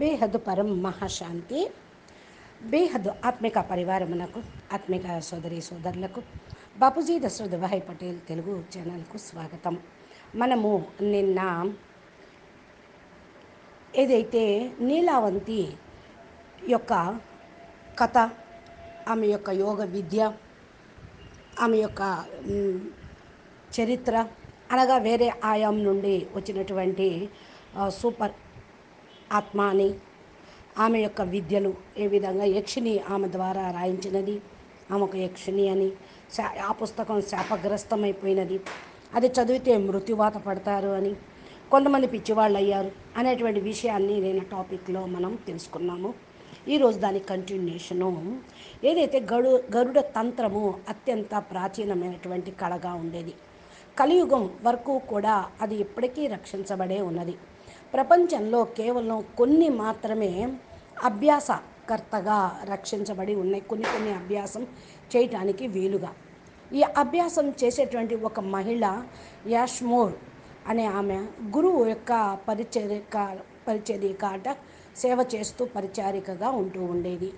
బేహద్ పరం మహాశాంతి. బేహద్ ఆత్మిక పరివారమునకు ఆత్మిక సోదరి సోదరులకు బాపూజీ దశరథ్ భాయ్ పటేల్ తెలుగు ఛానల్కు స్వాగతం. మనము నిన్న ఏదైతే నీలావంతి యొక్క కథ ఆమె యొక్క యోగ విద్య ఆమె యొక్క చరిత్ర అనగా వేరే ఆయాం నుండి వచ్చినటువంటి సూపర్ ఆత్మ అని ఆమె యొక్క విద్యలు ఏ విధంగా యక్షిని ఆమె ద్వారా రాయించినది ఆమె ఒక యక్షిని అని శా- ఆ పుస్తకం శాపగ్రస్తమైపోయినది. అది చదివితే మృత్యువాత పడతారు అని కొంతమంది పిచ్చివాళ్ళు అయ్యారు అనేటువంటి విషయాన్ని నేను టాపిక్లో మనం తెలుసుకున్నాము. ఈరోజు దాని కంటిన్యూషను ఏదైతే గడు గరుడ తంత్రము అత్యంత ప్రాచీనమైనటువంటి కళగా ఉండేది. కలియుగం వరకు కూడా అది ఇప్పటికీ రక్షించబడే ఉన్నది. ప్రపంచంలో కేవలం కొన్ని మాత్రమే అభ్యాసకర్తగా రక్షించబడి ఉన్నాయి. కొన్ని కొన్ని అభ్యాసం చేయటానికి వీలుగా. ఈ అభ్యాసం చేసేటువంటి ఒక మహిళ యాష్మోర్ అనే ఆమె గురువు యొక్క పరిచరిక పరిచర్యకాట సేవ చేస్తూ పరిచారికగా ఉంటూ ఉండేది.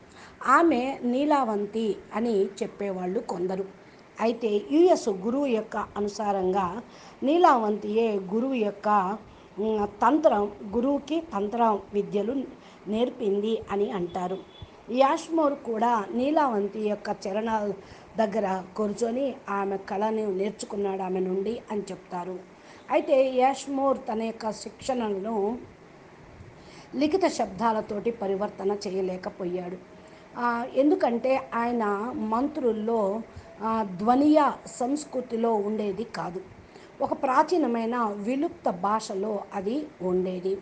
ఆమె నీలావంతి అని చెప్పేవాళ్ళు కొందరు. అయితే యుఎస్ గురువు యొక్క అనుసారంగా నీలావంతియే గురువు యొక్క తంత్రం గురువుకి తంత్రం విద్యలు నేర్పింది అని అంటారు. యాష్మోర్ కూడా నీలావంతి యొక్క చరణాల దగ్గర కూర్చొని ఆమె కళని నేర్చుకున్నాడు ఆమె నుండి అని చెప్తారు. అయితే యాష్మోర్ తన యొక్క శిక్షణను లిఖిత శబ్దాలతోటి పరివర్తన చేయలేకపోయాడు. ఎందుకంటే ఆయన మంత్రుల్లో ధ్వనియ సంస్కృతిలో ఉండేది కాదు. ఒక ప్రాచీనమైన విలుప్త భాషలో అది ఉండేది.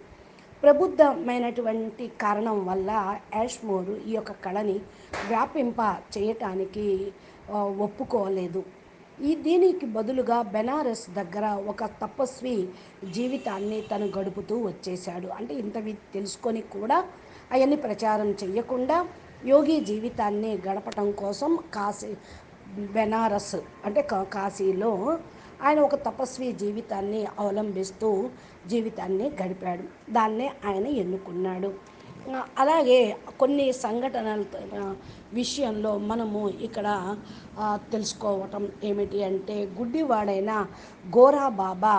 ప్రబుద్ధమైనటువంటి కారణం వల్ల యాష్మోరు ఈ యొక్క కళని వ్యాపింప చేయటానికి ఒప్పుకోలేదు. ఈ దీనికి బదులుగా బెనారస్ దగ్గర ఒక తపస్వి జీవితాన్ని తను గడుపుతూ వచ్చేశాడు. అంటే ఇంతవి తెలుసుకొని కూడా అవన్నీ ప్రచారం చేయకుండా యోగి జీవితాన్ని గడపటం కోసం కాశీ బెనారస్ అంటే కా- కాశీలో ఆయన ఒక తపస్వి జీవితాన్ని అవలంబిస్తూ జీవితాన్ని గడిపాడు. దాన్నే ఆయన ఎన్నుకున్నాడు. అలాగే కొన్ని సంఘటనల విషయంలో మనము ఇక్కడ తెలుసుకోవటం ఏమిటి అంటే గుడ్డివాడైన గోరా బాబా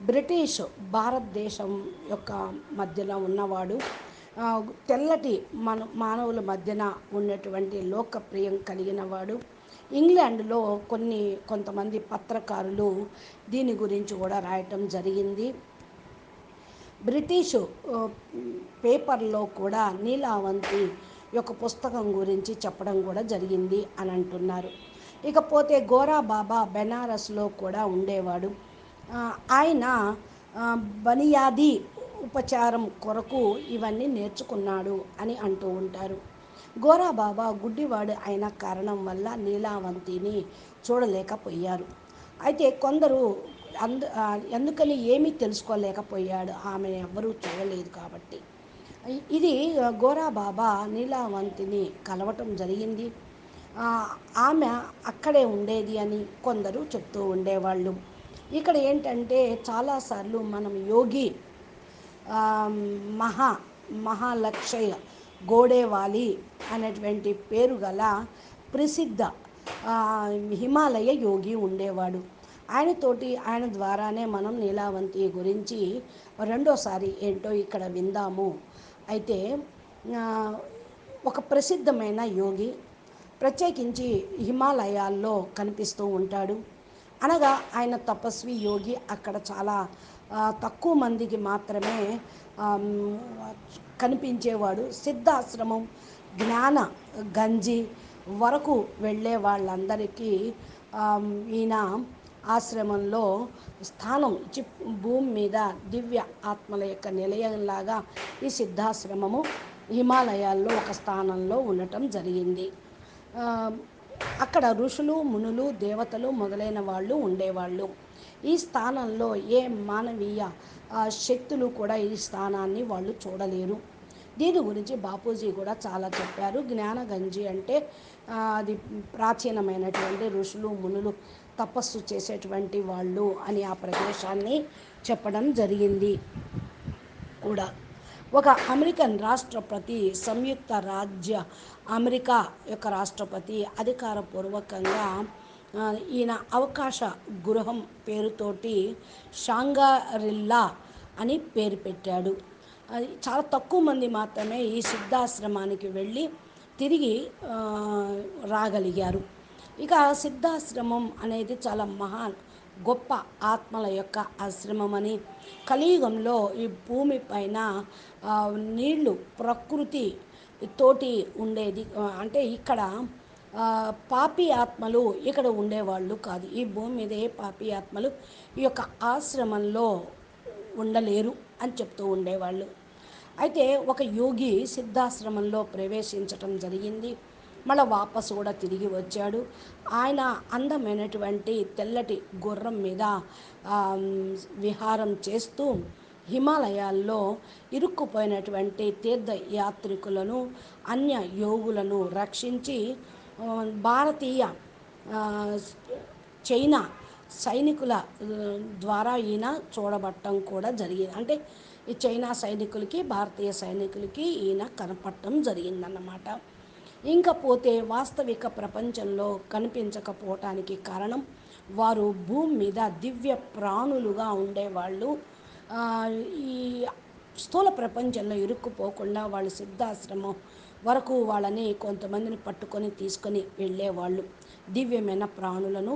బ్రిటిష్ భారతదేశం యొక్క మధ్యలో ఉన్నవాడు. తెల్లటి మన మానవుల మధ్యన ఉన్నటువంటి లోకప్రియం కలిగినవాడు. ఇంగ్లాండ్లో కొన్ని కొంతమంది పత్రకారులు దీని గురించి కూడా రాయటం జరిగింది. బ్రిటిషు పేపర్లో కూడా నీలావంతి యొక్క పుస్తకం గురించి చెప్పడం కూడా జరిగింది అని అంటున్నారు. ఇకపోతే గోరా బాబా బెనారస్లో కూడా ఉండేవాడు. ఆయన బనియాది ఉపచారం కొరకు ఇవన్నీ నేర్చుకున్నాడు అని అంటూ ఉంటారు. గోరాబాబా గుడ్డివాడు అయిన కారణం వల్ల నీలావంతిని చూడలేకపోయారు. అయితే కొందరు అందు ఎందుకని ఏమీ తెలుసుకోలేకపోయాడు. ఆమె ఎవ్వరూ చూడలేదు కాబట్టి. ఇది గోరాబాబా నీలావంతిని కలవటం జరిగింది. ఆమె అక్కడే ఉండేది అని కొందరు చెప్తూ ఉండేవాళ్ళు. ఇక్కడ ఏంటంటే చాలాసార్లు మనం యోగి మహా మహాలక్షయ గోడేవాలి అనేటువంటి పేరు గల ప్రసిద్ధ హిమాలయ యోగి ఉండేవాడు. ఆయనతోటి ఆయన ద్వారానే మనం నీలావంతి గురించి రెండోసారి ఏంటో ఇక్కడ విందాము. అయితే ఒక ప్రసిద్ధమైన యోగి ప్రత్యేకించి హిమాలయాల్లో కనిపిస్తూ ఉంటాడు. అనగా ఆయన తపస్వి యోగి అక్కడ చాలా తక్కువ మందికి మాత్రమే కనిపించేవాడు. సిద్ధాశ్రమం జ్ఞాన గంజి వరకు వెళ్ళే వాళ్ళందరికీ ఈయన ఆశ్రమంలో స్థానం ఇచ్చి భూమి మీద దివ్య ఆత్మల యొక్క నిలయంలాగా ఈ సిద్ధాశ్రమము హిమాలయాల్లో ఒక స్థానంలో ఉండటం జరిగింది. అక్కడ ఋషులు మునులు దేవతలు మొదలైన వాళ్ళు ఉండేవాళ్ళు. ఈ స్థానంలో ఏ మానవీయ శక్తులు కూడా ఈ స్థానాన్ని వాళ్ళు చూడలేరు. దీని గురించి బాపూజీ కూడా చాలా చెప్పారు. జ్ఞానగంజి అంటే అది ప్రాచీనమైనటువంటి ఋషులు మునులు తపస్సు చేసేటువంటి వాళ్ళు అని ఆ ప్రదేశాన్ని చెప్పడం జరిగింది కూడా. ఒక అమెరికన్ రాష్ట్రపతి సంయుక్త రాజ్య అమెరికా యొక్క రాష్ట్రపతి అధికారపూర్వకంగా ఈయన అవకాశ గృహం పేరుతోటి షాంగారిల్లా అని పేరు పెట్టాడు. అది చాలా తక్కువ మంది మాత్రమే ఈ సిద్ధాశ్రమానికి వెళ్ళి తిరిగి రాగలిగారు. ఇక సిద్ధాశ్రమం అనేది చాలా మహాన్ గొప్ప ఆత్మల యొక్క ఆశ్రమం అని కలియుగంలో ఈ భూమి పైన నీళ్ళు ప్రకృతి తోటి ఉండేది. అంటే ఇక్కడ పాపి ఆత్మలు ఇక్కడ ఉండేవాళ్ళు కాదు. ఈ భూమి మీద ఏ పాపి ఆత్మలు ఈ యొక్క ఆశ్రమంలో ఉండలేరు అని చెప్తూ ఉండేవాళ్ళు. అయితే ఒక యోగి సిద్ధాశ్రమంలో ప్రవేశించటం జరిగింది. మళ్ళీ వాపసు కూడా తిరిగి వచ్చాడు. ఆయన అందమైనటువంటి తెల్లటి గుర్రం మీద విహారం చేస్తూ హిమాలయాల్లో ఇరుక్కుపోయినటువంటి తీర్థయాత్రికులను అన్య యోగులను రక్షించి భారతీయ చైనా సైనికుల ద్వారా ఈయన చూడబట్టం కూడా జరిగింది. అంటే ఈ చైనా సైనికులకి భారతీయ సైనికులకి ఈయన కనపడటం జరిగిందన్నమాట. ఇంకా పోతే వాస్తవిక ప్రపంచంలో కనిపించకపోవటానికి కారణం వారు భూమి మీద దివ్య ప్రాణులుగా ఉండేవాళ్ళు. ఈ స్థూల ప్రపంచంలో ఇరుక్కుపోకుండా వాళ్ళు సిద్ధాశ్రమం వరకు వాళ్ళని కొంతమందిని పట్టుకొని తీసుకొని వెళ్ళేవాళ్ళు. దివ్యమైన ప్రాణులను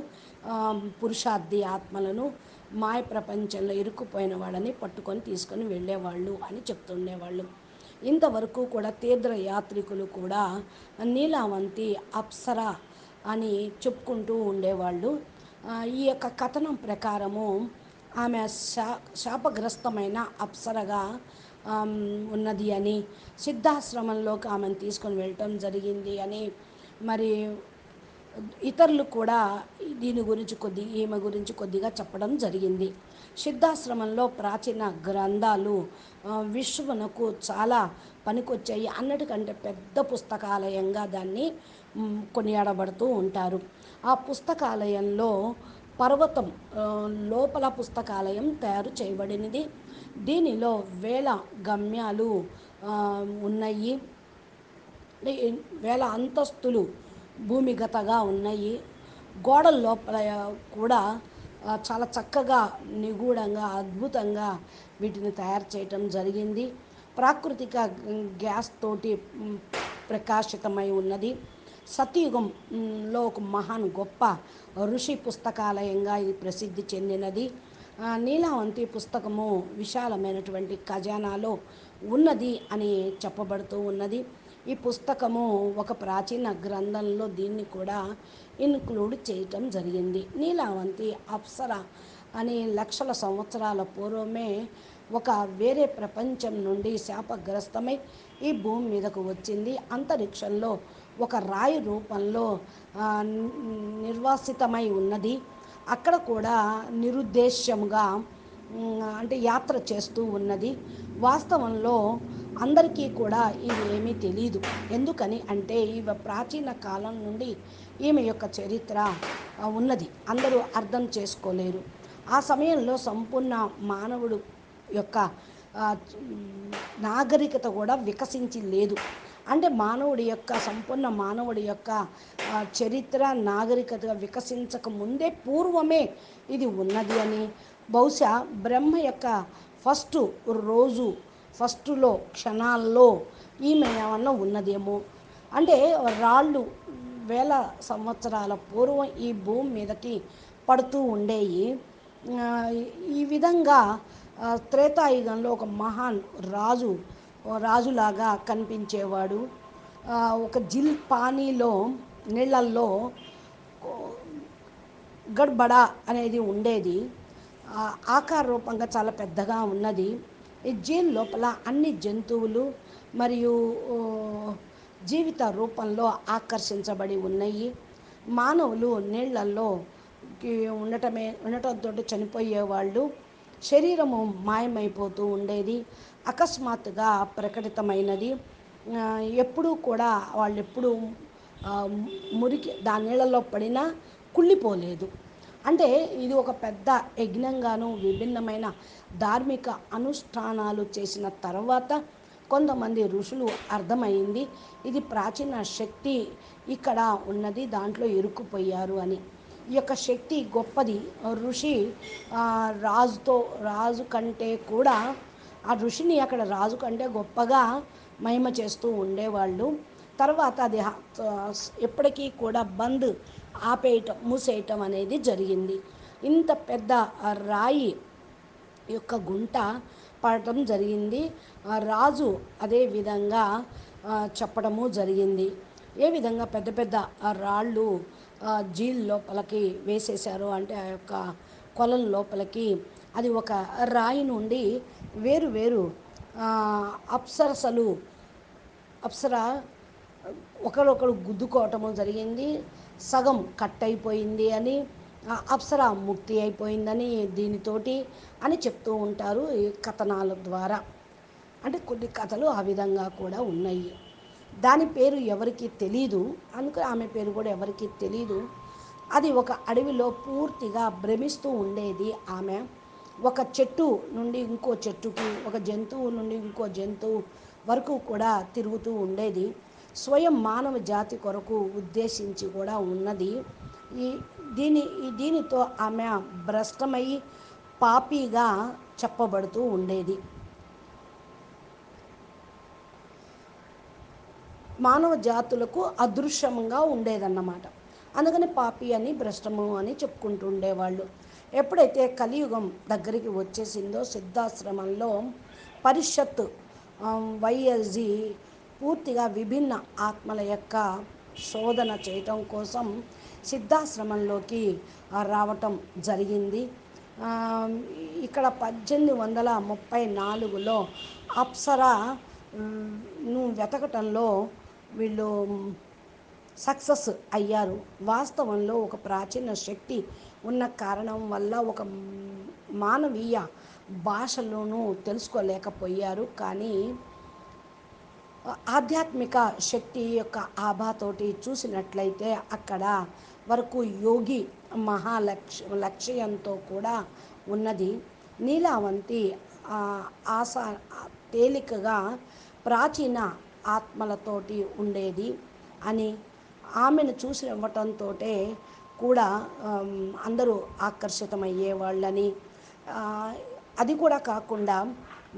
పురుషార్థి ఆత్మలను మాయ ప్రపంచంలో ఇరుక్కుపోయిన వాళ్ళని పట్టుకొని తీసుకొని వెళ్ళేవాళ్ళు అని చెప్తుండేవాళ్ళు. ఇంతవరకు కూడా తీర్థయాత్రికులు కూడా నీలావంతి అప్సర అని చెప్పుకుంటూ ఉండేవాళ్ళు. ఈ యొక్క కథనం ప్రకారము ఆమె శా శాపగ్రస్తమైన అప్సరగా ఉన్నది అని సిద్ధాశ్రమంలోకి ఆమెను తీసుకొని వెళ్ళటం జరిగింది అని. మరి ఇతరులు కూడా దీని గురించి కొద్ది ఈమె గురించి కొద్దిగా చెప్పడం జరిగింది. సిద్ధాశ్రమంలో ప్రాచీన గ్రంథాలు విశ్వనకు చాలా పనికొచ్చాయి. అన్నిటికంటే పెద్ద పుస్తకాలయంగా దాన్ని కొనియాడబడుతూ ఉంటారు. ఆ పుస్తకాలయంలో పర్వతం లోపల పుస్తకాలయం తయారు చేయబడినది. దీనిలో వేల గమ్యాలు ఉన్నాయి. వేల అంతస్తులు భూమిగతగా ఉన్నాయి. గోడల లోపల కూడా చాలా చక్కగా నిగూఢంగా అద్భుతంగా వీటిని తయారు చేయటం జరిగింది. ప్రాకృతిక గ్యాస్ తోటి ప్రకాశితమై ఉన్నది. సతయుగం లో ఒక మహాన్ గొప్ప ఋషి పుస్తకాలయంగా ఇది ప్రసిద్ధి చెందినది. నీలావంతి పుస్తకము విశాలమైనటువంటి ఖజానాలో ఉన్నది అని చెప్పబడుతూ ఉన్నది. ఈ పుస్తకము ఒక ప్రాచీన గ్రంథంలో దీన్ని కూడా ఇన్క్లూడ్ చేయటం జరిగింది. నీలావంతి అప్సర అని లక్షల సంవత్సరాల పూర్వమే ఒక వేరే ప్రపంచం నుండి శాపగ్రస్తమై ఈ భూమి మీదకు వచ్చింది. అంతరిక్షంలో ఒక రాయి రూపంలో నిర్వాసితమై ఉన్నది. అక్కడ కూడా నిరుద్దేశంగా అంటే యాత్ర చేస్తూ ఉన్నది. వాస్తవంలో అందరికీ కూడా ఇవి ఏమీ తెలియదు ఎందుకని అంటే ఈమె ప్రాచీన కాలం నుండి ఈమె యొక్క చరిత్ర ఉన్నది. అందరూ అర్థం చేసుకోలేరు. ఆ సమయంలో సంపూర్ణ మానవుడు యొక్క నాగరికత కూడా వికసించి లేదు అంటే మానవుడి యొక్క సంపూర్ణ మానవుడి యొక్క చరిత్ర నాగరికత వికసించక ముందే పూర్వమే ఇది ఉన్నది అని. బహుశా బ్రహ్మ యొక్క ఫస్ట్ రోజు ఫస్టులో క్షణాల్లో ఈమె ఏమన్నా ఉన్నదేమో. అంటే రాళ్ళు వేల సంవత్సరాల పూర్వం ఈ భూమి మీదకి పడుతూ ఉండేవి ఈ విధంగా త్రేతాయుగంలో ఒక మహాన్ రాజు రాజులాగా కనిపించేవాడు. ఒక జిల్ పానీలో నీళ్ళల్లో గడ్బడా అనేది ఉండేది. ఆకార రూపంగా చాలా పెద్దగా ఉన్నది. ఈ జీల్ లోపల అన్ని జంతువులు మరియు జీవిత రూపంలో ఆకర్షించబడి ఉన్నాయి. మానవులు నీళ్ళల్లో ఉండటమే ఉండటంతో చనిపోయేవాళ్ళు. శరీరము మాయమైపోతూ ఉండేది. అకస్మాత్తుగా ప్రకటితమైనది. ఎప్పుడూ కూడా వాళ్ళు ఎప్పుడు మురికి దాని నీళ్ళలో పడినా కుళ్ళిపోలేదు. అంటే ఇది ఒక పెద్ద యజ్ఞంగాను విభిన్నమైన ధార్మిక అనుష్ఠానాలు చేసిన తర్వాత కొంతమంది ఋషులు అర్థమైంది ఇది ప్రాచీన శక్తి ఇక్కడ ఉన్నది దాంట్లో ఇరుక్కుపోయారు అని. ఈ యొక్క శక్తి గొప్పది. ఋషి రాజుతో రాజు కంటే కూడా ఆ ఋషిని అక్కడ రాజు కంటే గొప్పగా మహిమ చేస్తూ ఉండేవాళ్ళు. తర్వాత అది ఎప్పటికీ కూడా బంద్ ఆపేయటం మూసేయటం అనేది జరిగింది. ఇంత పెద్ద రాయి యొక్క గుంట పడటం జరిగింది. ఆ రాజు అదే విధంగా చెప్పడము జరిగింది. ఏ విధంగా పెద్ద పెద్ద ఆ రాళ్ళు జీల్ లోపలికి వేసేశారు అంటే ఆ యొక్క కొలం లోపలికి. అది ఒక రాయి నుండి వేరు వేరు. అప్సరసలు. అప్సర ఒకరొకరు గుద్దుకోవటము జరిగింది. సగం కట్ అయిపోయింది అని అప్సర ముక్తి అయిపోయిందని దీనితోటి అని చెప్తూ ఉంటారు ఈ కథనాల ద్వారా. అంటే కొన్ని కథలు ఆ విధంగా కూడా ఉన్నాయి. దాని పేరు ఎవరికి తెలీదు. అందుకే ఆమె పేరు కూడా ఎవరికి తెలీదు. అది ఒక అడవిలో పూర్తిగా భ్రమిస్తూ ఉండేది ఆమె. ఒక చెట్టు నుండి ఇంకో చెట్టుకి ఒక జంతువు నుండి ఇంకో జంతువు వరకు కూడా తిరుగుతూ ఉండేది. స్వయం మానవ జాతి కొరకు ఉద్దేశించి కూడా ఉన్నది. ఈ దీని ఈ దీనితో ఆమె భ్రష్టమై పాపిగా చెప్పబడుతూ ఉండేది. మానవ జాతులకు అదృశ్యంగా ఉండేదన్నమాట. అందుకని పాపి అని భ్రష్టము అని చెప్పుకుంటూ ఉండేవాళ్ళు. ఎప్పుడైతే కలియుగం దగ్గరికి వచ్చేసిందో సిద్ధాశ్రమంలో పరిషత్ వైఎస్జి పూర్తిగా విభిన్న ఆత్మల యొక్క శోధన చేయటం కోసం సిద్ధాశ్రమంలోకి రావటం జరిగింది. ఇక్కడ పద్దెనిమిది వందల ముప్పై నాలుగులో అప్సరా ను వెతకటంలో వీళ్ళు సక్సెస్ అయ్యారు. వాస్తవంలో ఒక ప్రాచీన శక్తి ఉన్న కారణం వల్ల ఒక మానవీయ భాషలోనూ తెలుసుకోలేకపోయారు. కానీ ఆధ్యాత్మిక శక్తి యొక్క ఆభాతోటి చూసినట్లయితే అక్కడ వరకు యోగి మహాలక్ష్య లక్ష్యంతో కూడా ఉన్నది. నీలావంతి ఆ, ఆశ తేలికగా ప్రాచీన ఆత్మలతోటి ఉండేది అని ఆమెను చూసి ఇవ్వటంతో కూడా అందరూ ఆకర్షితమయ్యేవాళ్ళని. అది కూడా కాకుండా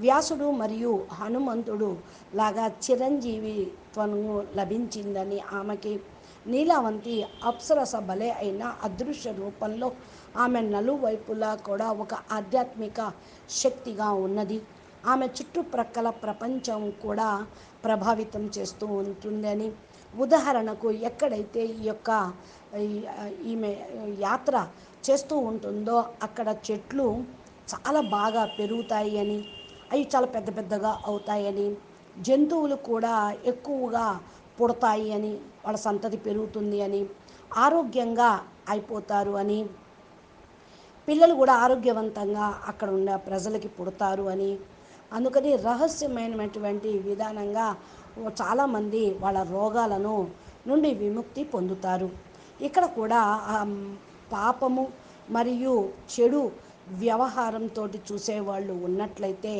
వ్యాసుడు మరియు హనుమంతుడు లాగా చిరంజీవిత్వము లభించిందని ఆమెకి నీలావంతి అప్సరస బలే అయిన అదృశ్య రూపంలో ఆమె నలువైపులా కూడా ఒక ఆధ్యాత్మిక శక్తిగా ఉన్నది. ఆమె చుట్టుప్రక్కల ప్రపంచం కూడా ప్రభావితం చేస్తూ ఉంటుందని ఉదాహరణకు ఎక్కడైతే ఈ యొక్క ఈమె యాత్ర చేస్తూ ఉంటుందో అక్కడ చెట్లు చాలా బాగా పెరుగుతాయి అని అవి చాలా పెద్ద పెద్దగా అవుతాయని జంతువులు కూడా ఎక్కువగా పుడతాయి అని వాళ్ళ సంతతి పెరుగుతుంది అని ఆరోగ్యంగా అయిపోతారు అని పిల్లలు కూడా ఆరోగ్యవంతంగా అక్కడ ఉన్న ప్రజలకి పుడతారు అని అందుకని రహస్యమైనటువంటి విధానంగా చాలామంది వాళ్ళ రోగాలను నుండి విముక్తి పొందుతారు. ఇక్కడ కూడా పాపము మరియు చెడు వ్యవహారంతో చూసేవాళ్ళు ఉన్నట్లయితే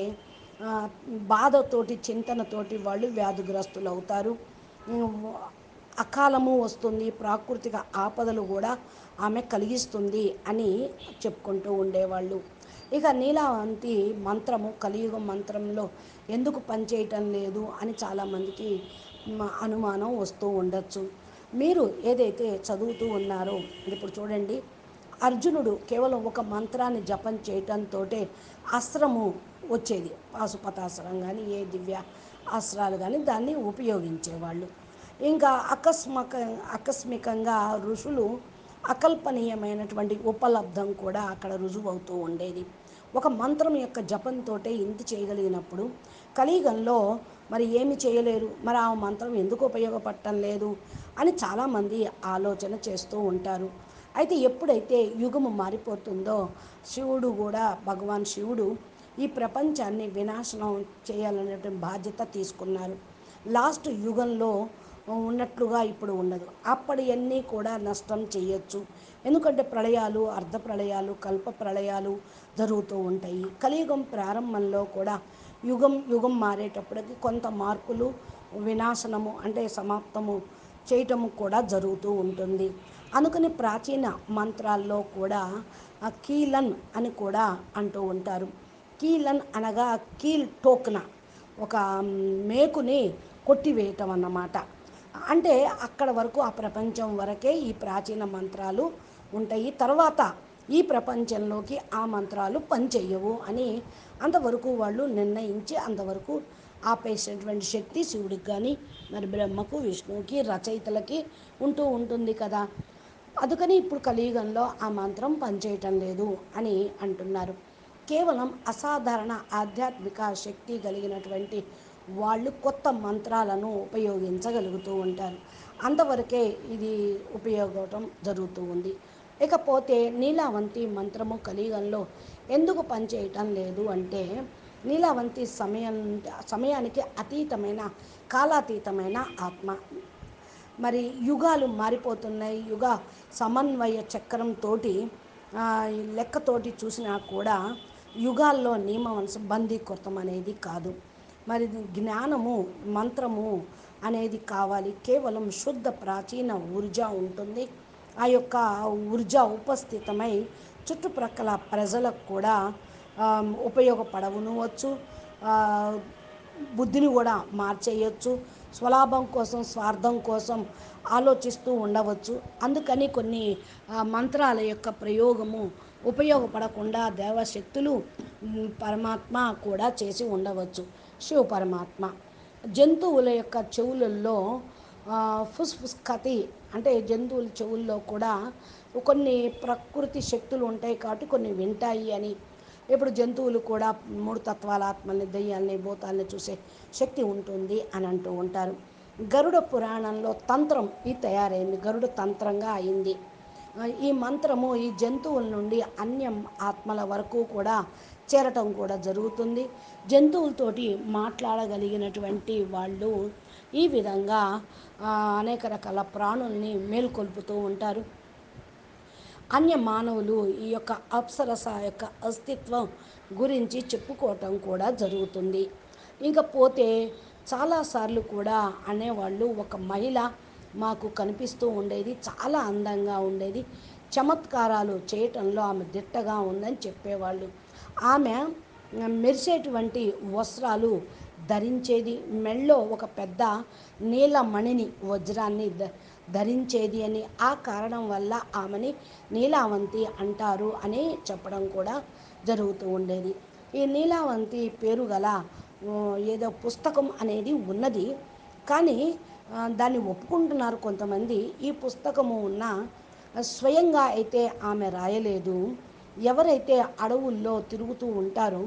బాధతోటి చింతనతోటి వాళ్ళు వ్యాధిగ్రస్తులు అవుతారు అకాలము వస్తుంది ప్రాకృతిక ఆపదలు కూడా ఆమె కలిగిస్తుంది అని చెప్పుకుంటూ ఉండేవాళ్ళు. ఇక నీలావంతి మంత్రము కలియుగ మంత్రంలో ఎందుకు పనిచేయటం లేదు అని చాలామందికి అనుమానం వస్తూ ఉండొచ్చు. మీరు ఏదైతే చదువుతూ ఉన్నారో ఇప్పుడు చూడండి అర్జునుడు కేవలం ఒక మంత్రాన్ని జపం చేయటంతో అస్త్రము వచ్చేది. పాశుపతాస్త్రం కానీ ఏ దివ్య అస్త్రాలు కానీ దాన్ని ఉపయోగించేవాళ్ళు. ఇంకా అకస్మక ఆకస్మికంగా ఋషులు అకల్పనీయమైనటువంటి ఉపలబ్ధం కూడా అక్కడ రుజువు అవుతూ ఉండేది. ఒక మంత్రం యొక్క జపంతో ఇంత చేయగలిగినప్పుడు కలియుగంలో మరి ఏమి చేయలేరు. మరి ఆ మంత్రం ఎందుకు ఉపయోగపడటం లేదు అని చాలామంది ఆలోచన చేస్తూ ఉంటారు. అయితే ఎప్పుడైతే యుగము మారిపోతుందో శివుడు కూడా భగవాన్ శివుడు ఈ ప్రపంచాన్ని వినాశనం చేయాలనేటువంటి బాధ్యత తీసుకున్నారు. లాస్ట్ యుగంలో ఉన్నట్లుగా ఇప్పుడు ఉండదు అప్పటి అన్నీ కూడా నష్టం చేయొచ్చు. ఎందుకంటే ప్రళయాలు అర్ధ ప్రళయాలు కల్ప ప్రళయాలు జరుగుతూ ఉంటాయి. కలియుగం ప్రారంభంలో కూడా యుగం యుగం మారేటప్పటికి కొంత మార్పులు వినాశనము అంటే సమాప్తము చేయటము కూడా జరుగుతూ ఉంటుంది. అందుకని ప్రాచీన మంత్రాల్లో కూడా కీలన్ అని కూడా అంటూ ఉంటారు. కీలన్ అనగా కీల్ టోక్న ఒక మేకుని కొట్టివేయటం అన్నమాట అంటే అక్కడ వరకు ఆ ప్రపంచం వరకే ఈ ప్రాచీన మంత్రాలు ఉంటాయి. తర్వాత ఈ ప్రపంచంలోకి ఆ మంత్రాలు పనిచేయవు అని అంతవరకు వాళ్ళు నిర్ణయించి అంతవరకు ఆపేసినటువంటి శక్తి శివుడికి కానీ మరి బ్రహ్మకు విష్ణువుకి రచయితలకి ఉంటూ ఉంటుంది కదా. అందుకని ఇప్పుడు కలియుగంలో ఆ మంత్రం పనిచేయటం లేదు అని అంటున్నారు. కేవలం అసాధారణ ఆధ్యాత్మిక శక్తి కలిగినటువంటి వాళ్ళు కొత్త మంత్రాలను ఉపయోగించగలుగుతూ ఉంటారు. అంతవరకే ఇది ఉపయోగం జరుగుతూ ఉంది. ఇకపోతే నీలావంతి మంత్రము కలియుగంలో ఎందుకు పనిచేయటం లేదు అంటే నీలావంతి సమయం సమయానికి అతీతమైన కాలాతీతమైన ఆత్మ. మరి యుగాలు మారిపోతున్నాయి. యుగ సమన్వయ చక్రంతో లెక్కతోటి చూసినా కూడా యుగాల్లో నియమవంశ బందీకృతం అనేది కాదు. మరి జ్ఞానము మంత్రము అనేది కావాలి. కేవలం శుద్ధ ప్రాచీన ఊర్జ ఉంటుంది. ఆ యొక్క ఊర్జ ఉపస్థితమై చుట్టుప్రక్కల ప్రజలకు కూడా ఉపయోగపడవనువచ్చు బుద్ధిని కూడా మార్చేయచ్చు. స్వలాభం కోసం స్వార్థం కోసం ఆలోచిస్తూ ఉండవచ్చు. అందుకని కొన్ని మంత్రాల యొక్క ప్రయోగము ఉపయోగపడకుండా దేవశక్తులు పరమాత్మ కూడా చేసి ఉండవచ్చు. శివ పరమాత్మ జంతువుల యొక్క చెవులలో ఫుస్ఫుస్కతి అంటే జంతువుల చెవుల్లో కూడా కొన్ని ప్రకృతి శక్తులు ఉంటాయి కాబట్టి కొన్ని వింటాయి అని. ఇప్పుడు జంతువులు కూడా మూడు తత్వాల ఆత్మల్ని దెయ్యాల్ని భూతాల్ని చూసే శక్తి ఉంటుంది అని అంటూ ఉంటారు. గరుడ పురాణంలో తంత్రం ఇది తయారైంది. గరుడ తంత్రంగా అయింది. ఈ మంత్రము ఈ జంతువుల నుండి అన్యం ఆత్మల వరకు కూడా చేరటం కూడా జరుగుతుంది. జంతువులతోటి మాట్లాడగలిగినటువంటి వాళ్ళు ఈ విధంగా అనేక రకాల ప్రాణుల్ని మేల్కొల్పుతూ ఉంటారు. అన్య మానవులు ఈ యొక్క అప్సరస యొక్క అస్తిత్వం గురించి చెప్పుకోవటం కూడా జరుగుతుంది. ఇంకా పోతే చాలాసార్లు కూడా అనేవాళ్ళు ఒక మహిళ మాకు కనిపిస్తూ ఉండేది చాలా అందంగా ఉండేది చమత్కారాలు చేయటంలో ఆమె దిట్టగా ఉందని చెప్పేవాళ్ళు. ఆమె మెరిసేటువంటి వస్త్రాలు ధరించేది మెళ్ళో ఒక పెద్ద నీలమణిని వజ్రాన్ని ధరించేది అని ఆ కారణం వల్ల ఆమెని నీలావంతి అంటారు అని చెప్పడం కూడా జరుగుతూ ఉండేది. ఈ నీలావంతి పేరు గల ఏదో పుస్తకం అనేది ఉన్నది. కానీ దాన్ని ఒప్పుకుంటున్నారు కొంతమంది. ఈ పుస్తకము ఉన్న స్వయంగా అయితే ఆమె రాయలేదు. ఎవరైతే అడవుల్లో తిరుగుతూ ఉంటారో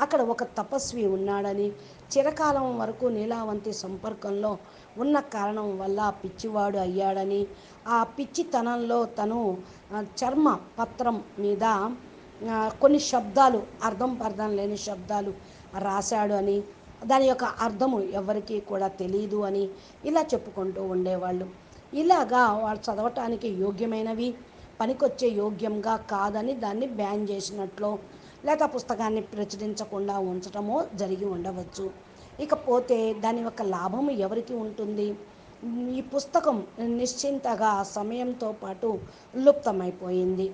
అక్కడ ఒక తపస్వి ఉన్నాడని చిరకాలం వరకు నీలావంతి సంపర్కంలో ఉన్న కారణం వల్ల పిచ్చివాడు అయ్యాడని ఆ పిచ్చితనంలో తను చర్మ పత్రం మీద కొన్ని శబ్దాలు అర్థం పర్థం లేని శబ్దాలు రాశాడు అని దాని యొక్క అర్థము ఎవరికీ కూడా తెలియదు అని ఇలా చెప్పుకుంటూ ఉండేవాళ్ళు. ఇలాగా వాళ్ళు చదవటానికి యోగ్యమైనవి పనికొచ్చే యోగ్యంగా కాదని దాన్ని బ్యాన్ చేసినట్లు లేక పుస్తకాన్ని ప్రచురించకుండా ఉంచటమో జరిగి ఉండవచ్చు. ఇకపోతే దాని యొక్క లాభం ఎవరికి ఉంటుంది? ఈ పుస్తకం నిశ్చింతగా సమయంతో పాటు లుప్తమైపోయింది.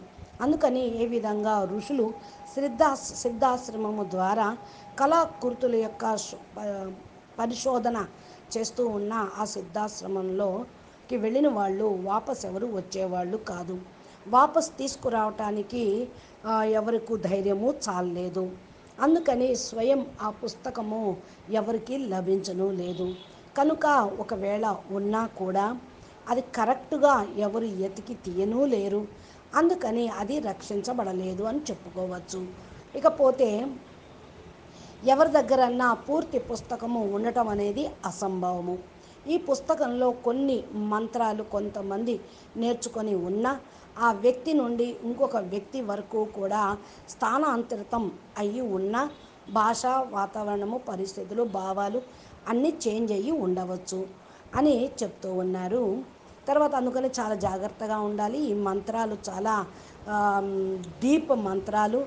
అందుకని ఏ విధంగా ఋషులు సిద్ధా సిద్ధాశ్రమము ద్వారా కళాకృతుల యొక్క పరిశోధన చేస్తూ ఉన్న ఆ సిద్ధాశ్రమంలోకి వెళ్ళిన వాళ్ళు వాపస్ ఎవరు వచ్చేవాళ్ళు కాదు. వాపస్ తీసుకురావటానికి ఎవరికి ధైర్యము చాలలేదు. అందుకని స్వయం ఆ పుస్తకము ఎవరికి లభించను లేదు. కనుక ఒకవేళ ఉన్నా కూడా అది కరెక్ట్గా ఎవరు ఎతికి తీయనూ లేరు. అందుకని అది రక్షించబడలేదు అని చెప్పుకోవచ్చు. ఇకపోతే ఎవరి దగ్గరన్నా పూర్తి పుస్తకము ఉండటం అనేది అసంభవము. ఈ పుస్తకంలో కొన్ని మంత్రాలు కొంతమంది నేర్చుకొని ఉన్నా ఆ వ్యక్తి నుండి ఇంకొక వ్యక్తి వరకు కూడా స్థానాంతరితం అయ్యి ఉన్న భాష వాతావరణము పరిస్థితులు భావాలు అన్నీ చేంజ్ అయ్యి ఉండవచ్చు అని చెప్తూ ఉన్నారు. తర్వాత అందుకని చాలా జాగ్రత్తగా ఉండాలి. ఈ మంత్రాలు చాలా డీప్ మంత్రాలు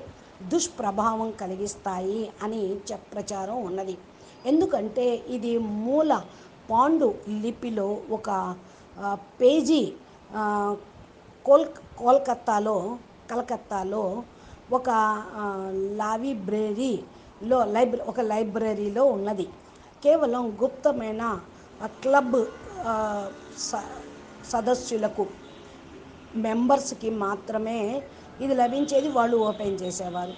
దుష్ప్రభావం కలిగిస్తాయి అని చెప్ ప్రచారం ఉన్నది. ఎందుకంటే ఇది మూల పాండు లిపిలో ఒక పేజీ కోల్ కోల్కత్తాలో కలకత్తాలో ఒక లైబ్రరీలో లైబ్ర ఒక లైబ్రరీలో ఉన్నది. కేవలం గుప్తమైన క్లబ్ స- సదస్సులకు మెంబర్స్కి మాత్రమే ఇది లభించేది వాళ్ళు ఓపెన్ చేసేవారు.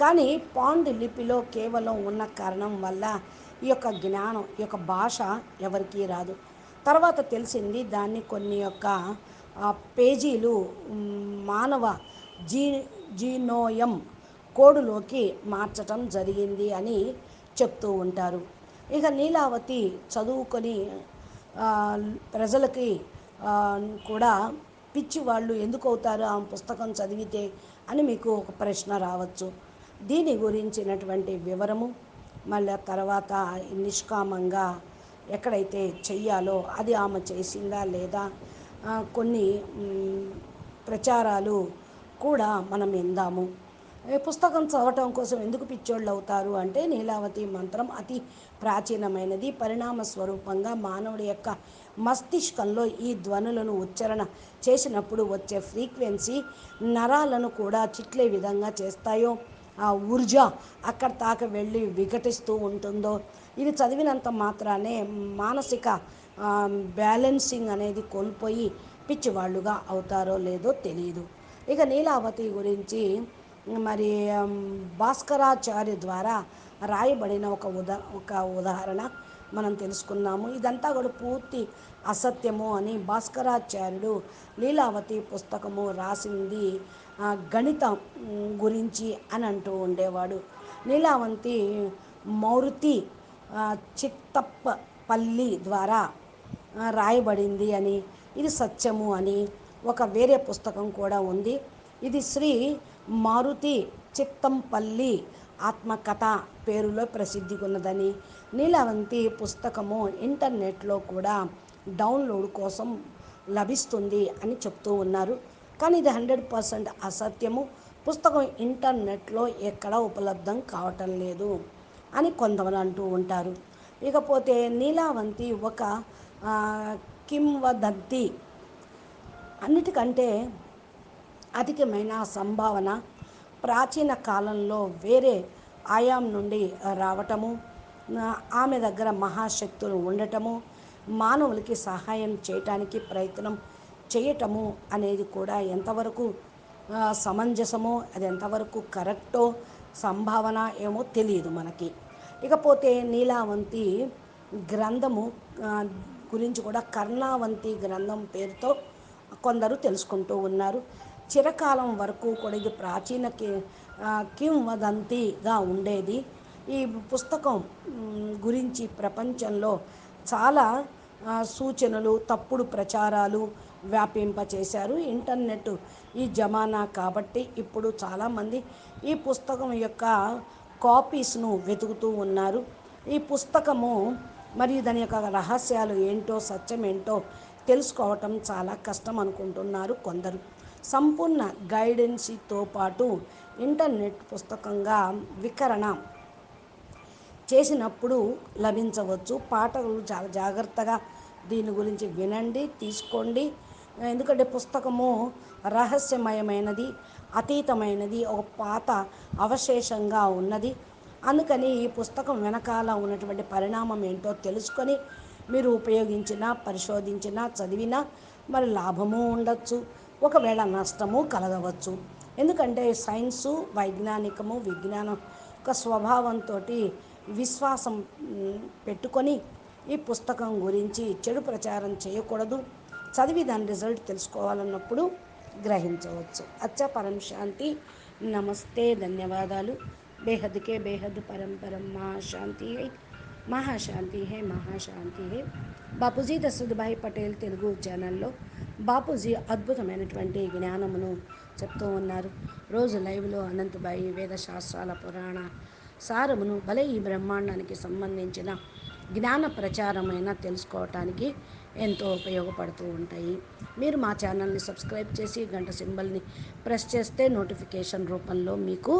కానీ పాండ్ లిపిలో కేవలం ఉన్న కారణం వల్ల ఈ యొక్క జ్ఞానం ఈ యొక్క భాష ఎవరికీ రాదు. తర్వాత తెలిసింది దాన్ని కొన్ని యొక్క పేజీలు మానవ జీ జీనోయం కోడులోకి మార్చటం జరిగింది అని చెప్తూ ఉంటారు. ఇక నీలావతి చదువుకొని ప్రజలకి కూడా పిచ్చి వాళ్ళు ఎందుకు అవుతారు ఆ పుస్తకం చదివితే అని మీకు ఒక ప్రశ్న రావచ్చు. దీని గురించినటువంటి వివరము మళ్ళీ తర్వాత నిష్కామంగా ఎక్కడైతే చెయ్యాలో అది ఆమె చేసిందా లేదా కొన్ని ప్రచారాలు కూడా మనం విందాము. పుస్తకం చదవటం కోసం ఎందుకు పిచ్చోళ్ళు అవుతారు అంటే నీలావతి మంత్రం అతి ప్రాచీనమైనది. పరిణామ స్వరూపంగా మానవుడి యొక్క మస్తిష్కంలో ఈ ధ్వనులను ఉచ్చారణ చేసినప్పుడు వచ్చే ఫ్రీక్వెన్సీ నరాలను కూడా చిట్లే విధంగా చేస్తాయో ఆ ఊర్జా అక్కడ తాక వెళ్ళి వికటిస్తూ ఉంటుందో. ఇది చదివినంత మాత్రానే మానసిక బ్యాలెన్సింగ్ అనేది కోల్పోయి పిచ్చివాళ్ళుగా అవుతారో లేదో తెలియదు ఇక నీలావతి గురించి మరి భాస్కరాచార్య ద్వారా రాయబడిన ఒక ఉదా ఒక ఉదాహరణ మనం తెలుసుకున్నాము ఇదంతా కూడా పూర్తి అసత్యము అని భాస్కరాచార్యుడు లీలావతి పుస్తకము రాసింది గణితం గురించి అని అంటూ ఉండేవాడు. లీలావంతి మౌరుతి చిత్తప్ప చిత్తప్పపల్లి ద్వారా రాయబడింది అని ఇది సత్యము అని ఒక వేరే పుస్తకం కూడా ఉంది. ఇది శ్రీ మారుతి చిత్తంపల్లి ఆత్మకథ పేరులో ప్రసిద్ధి ఉన్నదని నీలవంతి పుస్తకము ఇంటర్నెట్లో కూడా డౌన్లోడ్ కోసం లభిస్తుంది అని చెప్తూ ఉన్నారు. కానీ ఇది హండ్రెడ్ పర్సెంట్ అసత్యము. పుస్తకం ఇంటర్నెట్లో ఎక్కడా ఉపలబ్ధం కావటం లేదు అని కొంతమంది అంటూ ఉంటారు. ఇకపోతే నీలావంతి ఒక ఆ, కింవదంతి అన్నిటికంటే అధికమైన సంభావన ప్రాచీన కాలంలో వేరే ఆయాం నుండి రావటము ఆమె దగ్గర మహాశక్తులు ఉండటము మానవులకి సహాయం చేయటానికి ప్రయత్నం చేయటము అనేది కూడా ఎంతవరకు సమంజసమో అది ఎంతవరకు కరెక్టో సంభావన ఏమో తెలియదు మనకి. ఇకపోతే నీలావంతి గ్రంథము గురించి కూడా కర్ణావంతి గ్రంథం పేరుతో కొందరు తెలుసుకుంటూ ఉన్నారు. చిరకాలం వరకు కూడా ఇది ప్రాచీన కి కింవదంతిగా ఉండేది. ఈ పుస్తకం గురించి ప్రపంచంలో చాలా సూచనలు తప్పుడు ప్రచారాలు వ్యాపింపచేశారు. ఇంటర్నెట్ ఈ జమానా కాబట్టి ఇప్పుడు చాలామంది ఈ పుస్తకం యొక్క కాపీస్ను వెతుకుతూ ఉన్నారు. ఈ పుస్తకము మరియు దాని యొక్క రహస్యాలు ఏంటో సత్యం ఏంటో తెలుసుకోవటం చాలా కష్టం అనుకుంటున్నారు కొందరు. సంపూర్ణ గైడెన్సీతో పాటు ఇంటర్నెట్ పుస్తకంగా వికరణ చేసినప్పుడు లభించవచ్చు. పాఠకులు చాలా జాగ్రత్తగా దీని గురించి వినండి తీసుకోండి. ఎందుకంటే పుస్తకము రహస్యమయమైనది అతీతమైనది ఒక పాత అవశేషంగా ఉన్నది. అందుకని ఈ పుస్తకం వెనకాల ఉన్నటువంటి పరిణామం ఏంటో తెలుసుకొని మీరు ఉపయోగించినా పరిశోధించినా చదివినా మరి లాభము ఉండొచ్చు ఒకవేళ నష్టము కలగవచ్చు. ఎందుకంటే సైన్సు వైజ్ఞానికము విజ్ఞానం ఒక స్వభావంతో విశ్వాసం పెట్టుకొని ఈ పుస్తకం గురించి చెడు ప్రచారం చేయకూడదు. చదివి దాని రిజల్ట్ తెలుసుకోవాలన్నప్పుడు గ్రహించవచ్చు. అచ్చ పరం శాంతి. నమస్తే. ధన్యవాదాలు. बेहद के బేహద్ परम परम మహాశాంతి హై మహాశాంతి హే మహాశాంతి హే. బాపూజీ దశరథభాయ్ పటేల్ తెలుగు ఛానల్లో బాపూజీ అద్భుతమైనటువంటి జ్ఞానమును చెప్తూ ఉన్నారు. రోజు లైవ్లో అనంతబాయి వేద శాస్త్రాల పురాణ సారమును భలే ఈ బ్రహ్మాండానికి సంబంధించిన జ్ఞాన ప్రచారమైన తెలుసుకోవటానికి ఎంతో ఉపయోగపడుతూ ఉంటాయి. మీరు మా ఛానల్ని సబ్స్క్రైబ్ చేసి గంట సింబల్ని ప్రెస్ చేస్తే నోటిఫికేషన్ రూపంలో మీకు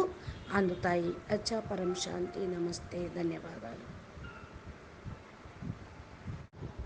అందుతాయి అచ్చా పరం శాంతి నమస్తే ధన్యవాదాలు